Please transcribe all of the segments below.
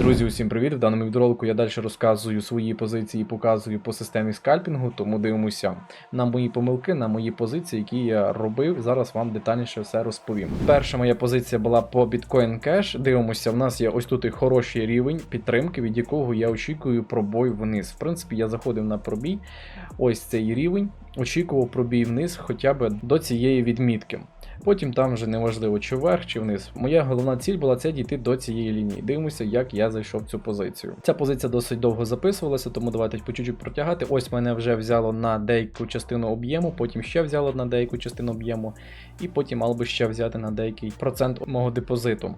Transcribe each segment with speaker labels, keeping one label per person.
Speaker 1: Друзі, усім привіт! В даному відеоролику я далі розказую свої позиції, показую по системі скальпінгу, тому дивимося на мої помилки, на мої позиції, які я робив. Зараз вам детальніше все розповім. Перша моя позиція була по Bitcoin Cash. Дивимося, в нас є ось тут і хороший рівень підтримки, від якого я очікую пробой вниз. В принципі, я заходив на пробій. Ось цей рівень. Очікував пробій вниз хоча б до цієї відмітки. Потім там вже неважливо, чи вверх, чи вниз. Моя головна ціль була це дійти до цієї лінії. Дивимося, як я зайшов в цю позицію. Ця позиція досить довго записувалася, тому давайте по чуть-чуть протягати. Ось мене вже взяло на деяку частину об'єму, потім ще взяло на деяку частину об'єму, і потім мало би ще взяти на деякий процент мого депозиту.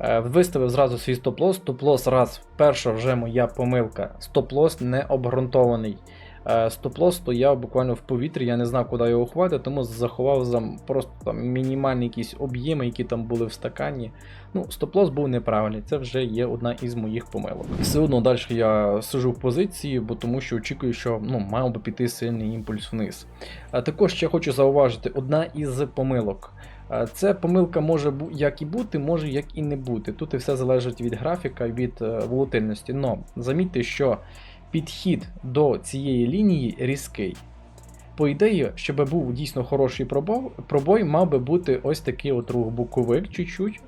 Speaker 1: Е, Виставив зразу свій стоп-лос. Стоп-лос раз, перша вже моя помилка. Стоп-лос не обґрунтований. Е, Стоп-лос стояв буквально в повітрі, я не знав, куди його хватити, тому заховав за просто там мінімальні якісь об'єми, які там були в стакані. Ну, стоп-лос був неправильний, це вже є одна із моїх помилок. Все одно далі я сижу в позиції, бо тому що очікую, що ну, мав би піти сильний імпульс вниз. А також ще хочу зауважити, одна із помилок. Це помилка може як і бути, може як і не бути. Тут і все залежить від графіка від е, волатильності. Но замітьте, що підхід до цієї лінії різкий. По ідеї, щоб був дійсно хороший пробой, пробой мав би бути ось такий от рух боковик чуть-чуть.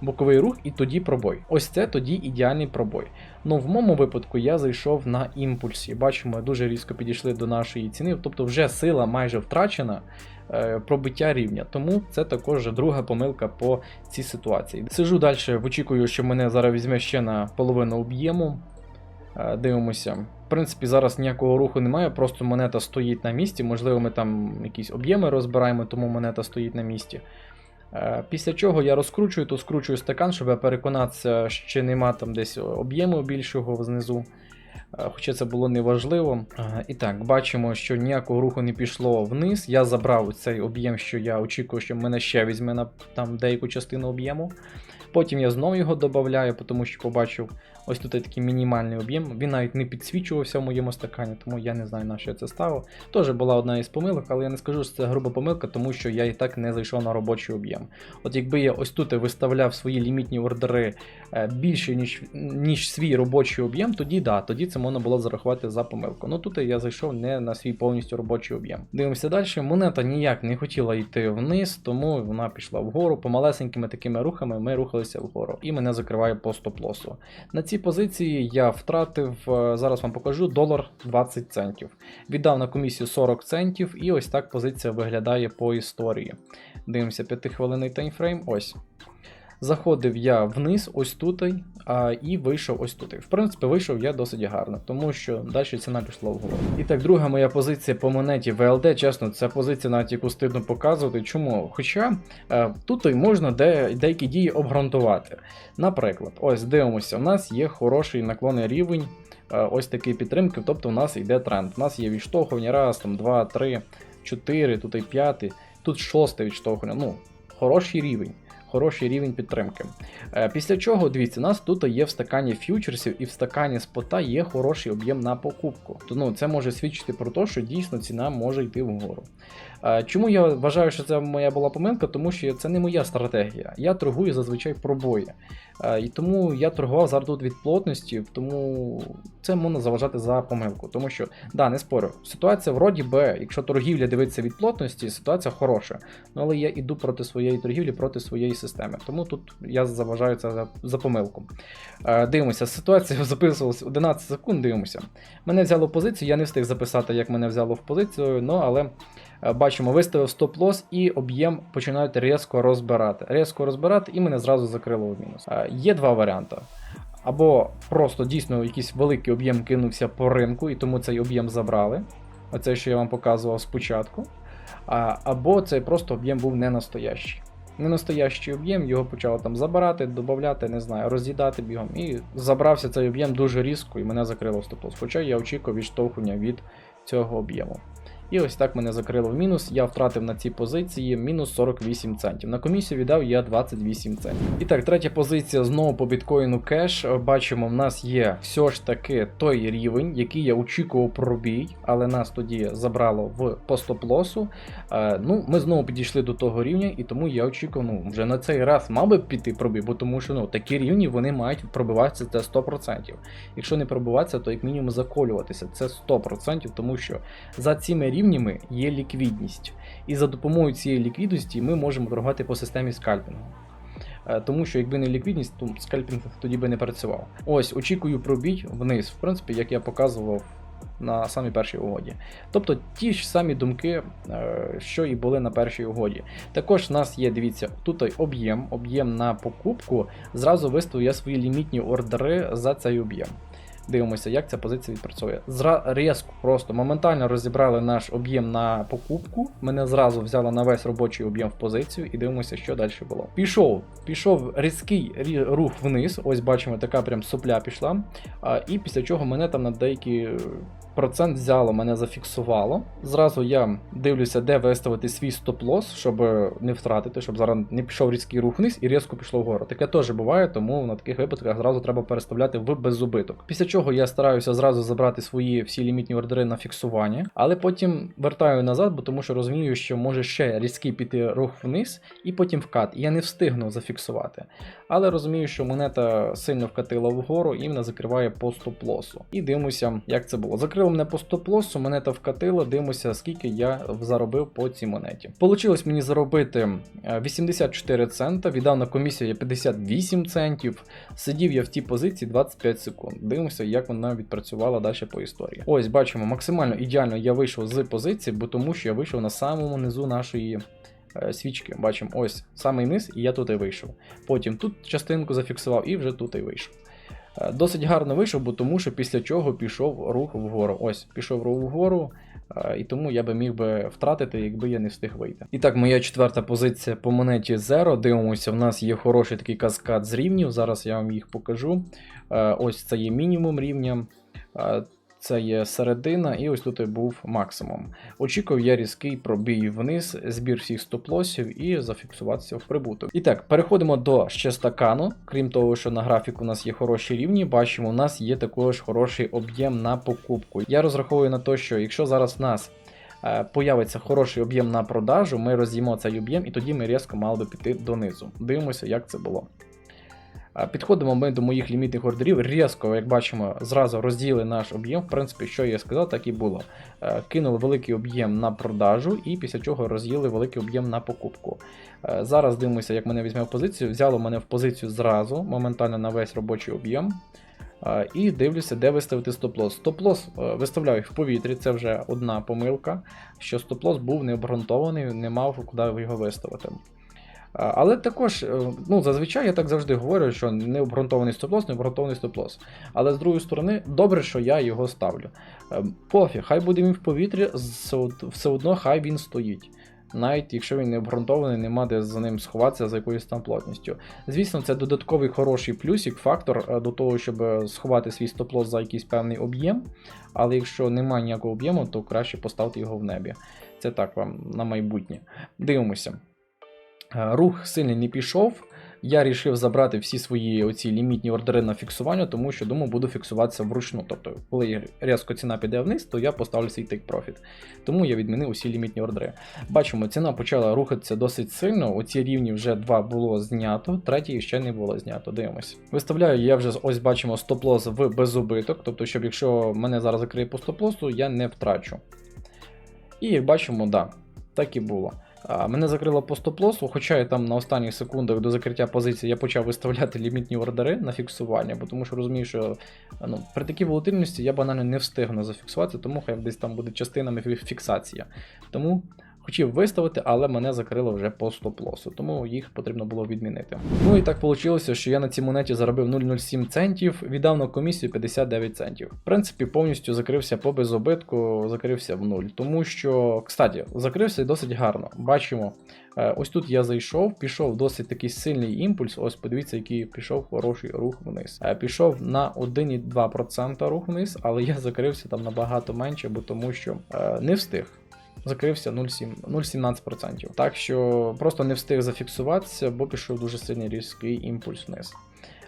Speaker 1: Боковий рух і тоді пробой. Ось це тоді ідеальний пробой. Ну в моєму випадку я зайшов на імпульсі. Бачимо, дуже різко підійшли до нашої ціни, тобто вже сила майже втрачена е, пробиття рівня. Тому це також друга помилка по цій ситуації. Сижу далі, очікую, що мене зараз візьме ще на половину об'єму. Е, Дивимося. В принципі, зараз ніякого руху немає, просто монета стоїть на місці. Можливо, ми там якісь об'єми розбираємо, тому монета стоїть на місці. Е, Після чого я розкручую, то скручую стакан, щоб переконатися, що нема там десь об'єму більшого знизу. Е, Хоча це було неважливо. І так, бачимо, що ніякого руху не пішло вниз. Я забрав цей об'єм, що я очікую, що мене ще візьме на там деяку частину об'єму. Потім я знову його додаю, тому що побачив ось тут є такий мінімальний об'єм. Він навіть не підсвічувався в моєму стакані, тому я не знаю на що я це ставив. Теж була одна із помилок, але я не скажу, що це груба помилка, тому що я і так не зайшов на робочий об'єм. От якби я ось тут виставляв свої лімітні ордери е, більше, ніж, ніж свій робочий об'єм, тоді да, тоді це можна було зарахувати за помилку. Ну тут я зайшов не на свій повністю робочий об'єм. Дивимося далі. Монета ніяк не хотіла йти вниз, тому вона пішла вгору. Помалесенькими такими рухами ми рухалися вгору. І мене закриває по стоп-лосу. Цій позиції я втратив, е, зараз вам покажу, долар 20 центів. Віддав на комісію 40 центів, і ось так позиція виглядає по історії. Дивимося 5-хвилинний таймфрейм. Ось. Заходив я вниз, ось тут, а, і вийшов ось тут. В принципі, вийшов я досить гарно, тому що далі ціна пішла вгору. І так, друга моя позиція по монеті VLD, чесно, це позиція, навіть яку стидно показувати. Чому? Хоча е, тут і можна де, деякі дії обґрунтувати. Наприклад, ось дивимося, у нас є хороший наклонний рівень. е, Ось такий підтримки, тобто у нас йде тренд. У нас є відштовхування, раз, там, два, три, чотири, тут і п'ятий, тут шосте відштовхування. Ну, хороший рівень. Хороший рівень підтримки. Е, Після чого, дивіться, у нас тут є в стакані фьючерсів і в стакані спота є хороший об'єм на покупку. То, ну, це може свідчити про те, що дійсно ціна може йти вгору. Чому я вважаю, що це моя була помилка? Тому що це не моя стратегія. Я торгую зазвичай пробої. І тому я торгував зараз тут від плотності, тому це можна заважати за помилку. Тому що, да, не спорю, ситуація вроді би, якщо торгівля дивиться від плотності, ситуація хороша. Ну але я іду проти своєї торгівлі, проти своєї системи. Тому тут я заважаю це за, за помилку. Дивимося, ситуація записувалася 11 секунд. Дивимося. Мене взяло позицію, я не встиг записати, як мене взяло в позицію, ну але. Е, Бачимо, виставив стоп-лос і об'єм починають різко розбирати. Різко розбирати і мене зразу закрило в мінус. Е, Є два варіанти. Або просто дійсно якийсь великий об'єм кинувся по ринку, і тому цей об'єм забрали. Оце, що я вам показував спочатку. Або цей просто об'єм був не настоящий. Ненастоящий об'єм, його почало там забирати, додати, не знаю, роз'їдати бігом. І забрався цей об'єм дуже різко і мене закрило в стоп-лос. Хоча я очікував відштовхування від цього об'єму. І ось так мене закрило в мінус. Я втратив на цій позиції мінус 48 центів. На комісію віддав я 28 центів. І так, третя позиція знову по біткоїну кеш. Бачимо, в нас є все ж таки той рівень, який я очікував пробій, але нас тоді забрало в по стоп-лосу. Е, ну, ми знову підійшли до того рівня, і тому я очікував, ну, вже на цей раз мав би піти пробій, бо тому що ну, такі рівні вони мають пробиватися це 100%. Якщо не пробиватися, то як мінімум заколюватися. Це 100%, тому що за цими рівнями є ліквідність. І за допомогою цієї ліквідності ми можемо торгувати по системі скальпінгу. Е, Тому що якби не ліквідність, то скальпінг тоді би не працював. Ось, очікую пробій вниз, в принципі, як я показував на самій першій угоді. Тобто ті ж самі думки, е, що і були на першій угоді. Також в нас є, дивіться, тут об'єм, об'єм на покупку. Зразу виставив я свої лімітні ордери за цей об'єм. Дивимося, як ця позиція відпрацьовує. Зра різко, просто моментально розібрали наш об'єм на покупку. Мене зразу взяли на весь робочий об'єм в позицію і дивимося, що далі було. Пішов, пішов різкий рух вниз. Ось бачимо, така прям сопля пішла. І після чого мене там на деякий е, процент взяло, мене зафіксувало. Зразу я дивлюся, де виставити свій стоп-лос, щоб не втратити, щоб зараз не пішов різкий рух вниз і різко пішло вгору. Таке теж буває, тому на таких випадках зразу треба переставляти в беззубиток. Після чого я стараюся зразу забрати свої всі лімітні ордери на фіксування, але потім вертаю назад, бо тому що розумію, що може ще різкий піти рух вниз і потім вкат. І я не встигну зафіксувати. Але розумію, що монета сильно вкатила вгору і мене закриває по стоп-лосу. І дивимося, як це було. Закрило мене по стоп-лосу, монета вкатила, дивимося, скільки я заробив по цій монеті. Получилось мені заробити е, 84 цента, віддав на комісію 58 центів. Сидів я в тій позиції 25 секунд. Дивимося, як вона відпрацювала далі по історії. Ось бачимо, максимально ідеально я вийшов з позиції, бо тому що я вийшов на самому низу нашої. е, Свічки, бачимо, ось самий низ, і я тут і вийшов. Потім тут частинку зафіксував і вже тут і вийшов. Е, Досить гарно вийшов, бо тому що після чого пішов рух вгору. Ось, пішов рух вгору, е, і тому я би міг би втратити, якби я не встиг вийти. І так, моя четверта позиція по монеті Zero. Дивимося, в нас є хороший такий каскад з рівнів. Зараз я вам їх покажу. Е, Ось це є мінімум рівня. Це є середина, і ось тут був максимум. Очікував я різкий пробій вниз, збір всіх стоп-лосів і зафіксуватися в прибуток. І так, переходимо до ще стакану. Крім того, що на графіку у нас є хороші рівні, бачимо, у нас є також хороший об'єм на покупку. Я розраховую на те, що якщо зараз в нас е, появиться хороший об'єм на продажу, ми роз'їмо цей об'єм, і тоді ми різко мали би піти донизу. Дивимося, як це було. Підходимо ми до моїх лімітних ордерів. Різко, як бачимо, зразу розділи наш об'єм. В принципі, що я сказав, так і було. Е, Кинули великий об'єм на продажу, і після чого розділи великий об'єм на покупку. Е, Зараз дивимося, як мене візьме в позицію. Взяло мене в позицію зразу, моментально на весь робочий об'єм. Е, І дивлюся, де виставити стоп-лос. Стоп-лос е, виставляю в повітрі, це вже одна помилка, що стоп-лос був не обґрунтований, не мав куди його виставити. Але також, е, ну, зазвичай я так завжди говорю, що необґрунтований стоп-лос, необґрунтований стоп-лос. Але з другої сторони, добре, що я його ставлю. Е, Пофіг, хай буде він в повітрі, все одно хай він стоїть. Навіть якщо він не обґрунтований, нема де за ним сховатися за якоюсь там плотністю. Звісно, це додатковий хороший плюсик, фактор е, до того, щоб сховати свій стоп-лос за якийсь певний об'єм. Але якщо немає ніякого об'єму, то краще поставити його в небі. Це так вам на майбутнє. Дивимося. Е, Рух сильний не пішов. Я вирішив забрати всі свої оці лімітні ордери на фіксування, тому що думаю, буду фіксуватися вручну. Тобто, коли різко ціна піде вниз, то я поставлю свій take profit. Тому я відмінив усі лімітні ордери. Бачимо, ціна почала рухатися досить сильно. Оці рівні вже два було знято, третій ще не було знято. Дивимось. Виставляю я вже ось бачимо стоп-лос в безубиток, тобто, щоб якщо мене зараз закриє по стоп-лосу, я не втрачу. І як бачимо, да, так і було. Мене закрило по стоп-лосу, хоча я там на останніх секундах до закриття позиції я почав виставляти лімітні ордери на фіксування, бо тому що розумію, що ну, при такій волатильності я банально не встигну зафіксувати, тому хай десь там буде частинами фі- фіксація. Тому хотів виставити, але мене закрило вже по стоп-лосу, тому їх потрібно було відмінити. Ну і так вийшло, що я на цій монеті заробив 0,07 центів, віддав на комісію 59 центів. В принципі, повністю закрився по безобитку, закрився в нуль. Тому що, кстати, закрився досить гарно. Бачимо, е, ось тут я зайшов, пішов досить такий сильний імпульс. Ось подивіться, який пішов хороший рух вниз. Е, Пішов на 1,2% рух вниз, але я закрився там набагато менше, бо тому що е, не встиг. Закрився 0,17%. Так що просто не встиг зафіксуватися, бо пішов дуже сильний різкий імпульс вниз.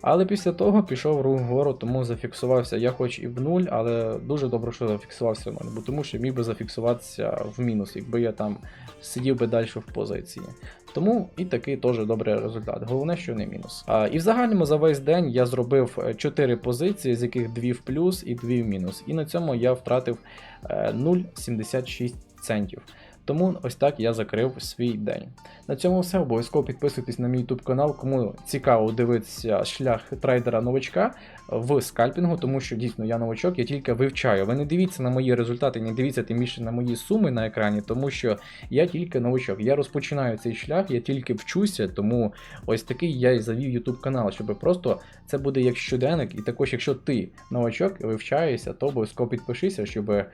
Speaker 1: Але після того пішов рух вгору, тому зафіксувався я хоч і в нуль, але дуже добре, що зафіксувався в нуль, бо тому що міг би зафіксуватися в мінус, якби я там сидів би далі в позиції. Тому і такий теж добрий результат. Головне, що не мінус. А, і в загальному за весь день я зробив 4 позиції, з яких 2 в плюс і 2 в мінус. І на цьому я втратив е, 0,76 центів. Тому ось так я закрив свій день. На цьому все. Обов'язково підписуйтесь на мій YouTube канал, кому цікаво дивитися шлях трейдера новачка в скальпінгу, тому що дійсно я новачок, я тільки вивчаю. Ви не дивіться на мої результати, не дивіться тим більше на мої суми на екрані, тому що я тільки новачок. Я розпочинаю цей шлях, я тільки вчуся, тому ось такий я і завів YouTube канал, щоб просто це буде як щоденник, і також, якщо ти новачок вивчаєшся, то обов'язково підпишися, щоб е,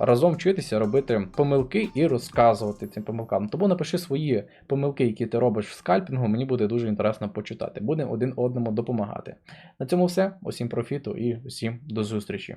Speaker 1: разом вчитися робити помилки і розказувати цим помилкам. Тому напиши свої помилки, які ти робиш в скальпінгу, мені буде дуже інтересно почитати. Будемо один одному допомагати. На цьому все. Усім профіту і усім до зустрічі.